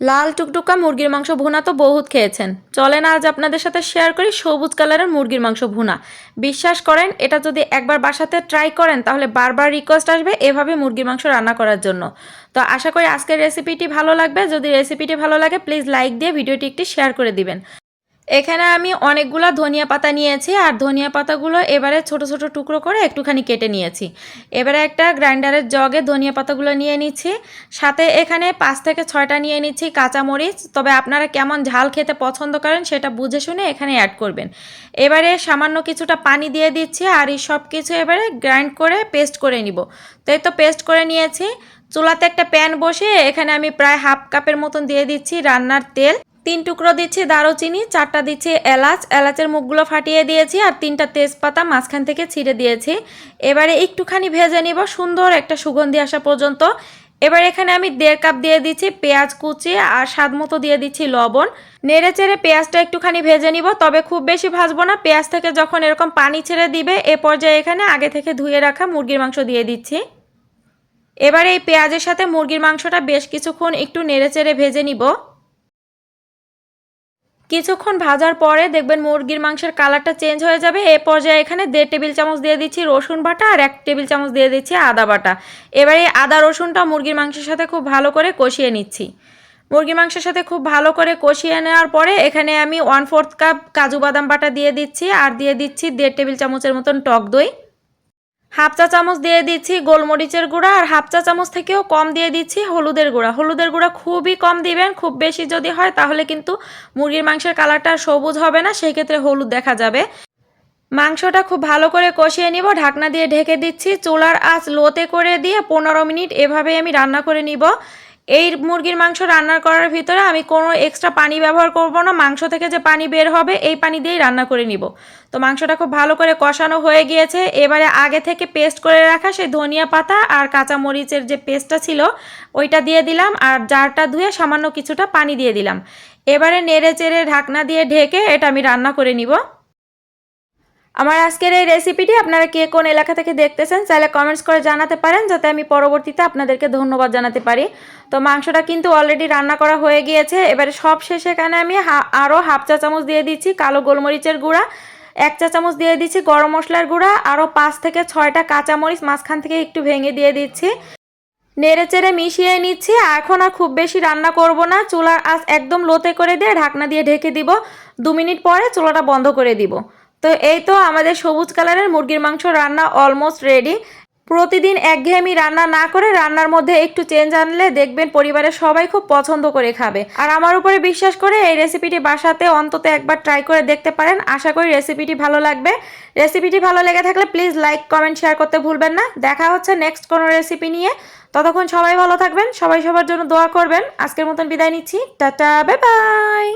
লাল টুকটুকা মুরগির মাংস ভুনা তো বহুত খেয়েছেন। চলেন আজ আপনাদের সাথে শেয়ার করি সবুজ কালারের মুরগির মাংস ভুনা। বিশ্বাস করেন, এটা যদি একবার বাসাতে ট্রাই করেন, তাহলে বারবার রিকোয়েস্ট আসবে এভাবে মুরগির মাংস রান্না করার জন্য। তো আশা করি আজকের রেসিপিটি ভালো লাগবে। যদি রেসিপিটি ভালো লাগে প্লিজ লাইক দিয়ে ভিডিওটি একটি শেয়ার করে দিবেন। এখানে আমি অনেকগুলো ধনিয়া পাতা নিয়েছি আর ধনিয়া পাতাগুলো এবারে ছোট ছোট টুকরো করে একটুখানি কেটে নিয়েছি। এবারে একটা গ্রাইন্ডারের জগে ধনিয়া পাতাগুলো নিয়ে নিচ্ছি। সাথে এখানে পাঁচ থেকে ছয়টা নিয়ে নিচ্ছি কাঁচামরিচ। তবে আপনারা কেমন ঝাল খেতে পছন্দ করেন সেটা বুঝে শুনে এখানে অ্যাড করবেন। এবারে সামান্য কিছুটা পানি দিয়ে দিচ্ছি আর এই সব কিছু এবারে গ্রাইন্ড করে পেস্ট করে নিব। তো এই তো পেস্ট করে নিয়েছি। চুলাতে একটা প্যান বসিয়ে এখানে আমি প্রায় হাফ কাপের মতন দিয়ে দিচ্ছি রান্নার তেল। তিন টুকরো দিচ্ছি দারুচিনি, চারটা দিচ্ছি এলাচ। এলাচের মুখগুলো ফাটিয়ে দিয়েছি আর তিনটা তেজপাতা মাঝখান থেকে ছিঁড়ে দিয়েছি। এবারে একটুখানি ভেজে নিব, সুন্দর একটা সুগন্ধি আসা পর্যন্ত। এবার এখানে আমি দেড় কাপ দিয়ে দিচ্ছি পেঁয়াজ কুচি আর স্বাদ মতো দিয়ে দিচ্ছি লবণ। নেড়ে চেড়ে পেঁয়াজটা একটুখানি ভেজে নিব, তবে খুব বেশি ভাজবো না। পেঁয়াজ থেকে যখন এরকম পানি ছেড়ে দিবে, এ পর্যায়ে এখানে আগে থেকে ধুয়ে রাখা মুরগির মাংস দিয়ে দিচ্ছি। এবার এই পেঁয়াজের সাথে মুরগির মাংসটা বেশ কিছুক্ষণ একটু নেড়ে চেড়ে ভেজে নিব। কিছুক্ষণ ভাজার পরে দেখবেন মুরগির মাংসের কালারটা চেঞ্জ হয়ে যাবে। এ পর্যায়ে এখানে দেড় টেবিল চামচ দিয়ে দিচ্ছি রসুন বাটা আর এক টেবিল চামচ দিয়ে দিচ্ছি আদা বাটা। এবারে আদা রসুনটা মুরগির মাংসের সাথে খুব ভালো করে কষিয়ে নিচ্ছি। মুরগির মাংসের সাথে খুব ভালো করে কষিয়ে নেওয়ার পরে এখানে আমি ওয়ান ফোর্থ কাপ কাজু বাদাম বাটা দিয়ে দিচ্ছি আর দিয়ে দিচ্ছি দেড় টেবিল চামচের মতন টক দই। হাফ চা চামচ দিয়ে দিচ্ছি গোলমরিচের গুঁড়া আর হাফ চা চামচ থেকেও কম দিয়ে দিচ্ছি হলুদের গুঁড়া। হলুদের গুঁড়া খুবই কম দিবেন, খুব বেশি যদি হয় তাহলে কিন্তু মুরগির মাংসের কালারটা সবুজ হবে না সেই ক্ষেত্রে হলুদ দেখা যাবে। মাংসটা খুব ভালো করে কষিয়ে নিব, ঢাকনা দিয়ে ঢেকে দিচ্ছি। চুলার আঁচ লোতে করে দিয়ে পনেরো মিনিট এভাবে আমি রান্না করে নিব। এই মুরগির মাংস রান্না করার ভিতরে আমি কোনো এক্সট্রা পানি ব্যবহার করব না। মাংস থেকে যে পানি বের হবে, এই পানি দিয়েই রান্না করে নিব। তো মাংসটা খুব ভালো করে কষানো হয়ে গিয়েছে। এবারে আগে থেকে পেস্ট করে রাখা সেই ধনিয়া পাতা আর কাঁচা মরিচের যে পেস্টটা ছিল, ওইটা দিয়ে দিলাম আর জারটা ধুয়ে সামান্য কিছুটা পানি দিয়ে দিলাম। এবারে নেড়ে চেড়ে ঢাকনা দিয়ে ঢেকে এটা আমি রান্না করে নিব। আমার আজকের এই রেসিপিটি আপনারা কে কোন এলাকা থেকে দেখতেছেন চাইলে কমেন্টস করে জানাতে পারেন, যাতে আমি পরবর্তীতে আপনাদেরকে ধন্যবাদ জানাতে পারি। তো মাংসটা কিন্তু অলরেডি রান্না করা হয়ে গিয়েছে। এবারে সব শেষে এখানে আমি আরও হাফ চা চামচ দিয়ে দিচ্ছি কালো গোলমরিচের গুঁড়া, এক চা চামচ দিয়ে দিচ্ছি গরম মশলার গুঁড়া আরও পাঁচ থেকে ছয়টা কাঁচামরিচ মাঝখান থেকে একটু ভেঙে দিয়ে দিচ্ছি। নেড়ে চেড়ে মিশিয়ে নিচ্ছি, এখন আর খুব বেশি রান্না করব না, চুলার আঁচ একদম লোতে করে দিয়ে ঢাকনা দিয়ে ঢেকে দিব। দু মিনিট পরে চুলাটা বন্ধ করে দিব। তো এই তো আমাদের সবুজ কালারের মুরগির মাংস রান্না অলমোস্ট রেডি প্রতিদিন একঘেয়েমি রান্না না করে রান্নার মধ্যে একটু চেঞ্জ আনলে দেখবেন পরিবারের সবাই খুব পছন্দ করে খাবে। আর আমার উপরে বিশ্বাস করে এই রেসিপিটি বাসাতে অন্তত একবার ট্রাই করে দেখতে পারেন। আশা করি রেসিপিটি ভালো লাগবে। রেসিপিটি ভালো লেগে থাকলে প্লিজ লাইক কমেন্ট শেয়ার করতে ভুলবেন না। দেখা হচ্ছে নেক্সট কোনো রেসিপি নিয়ে। ততক্ষণ সবাই ভালো থাকবেন, সবাই সবার জন্য দোয়া করবেন। আজকের মতন বিদায় নিচ্ছি। Tata bye bye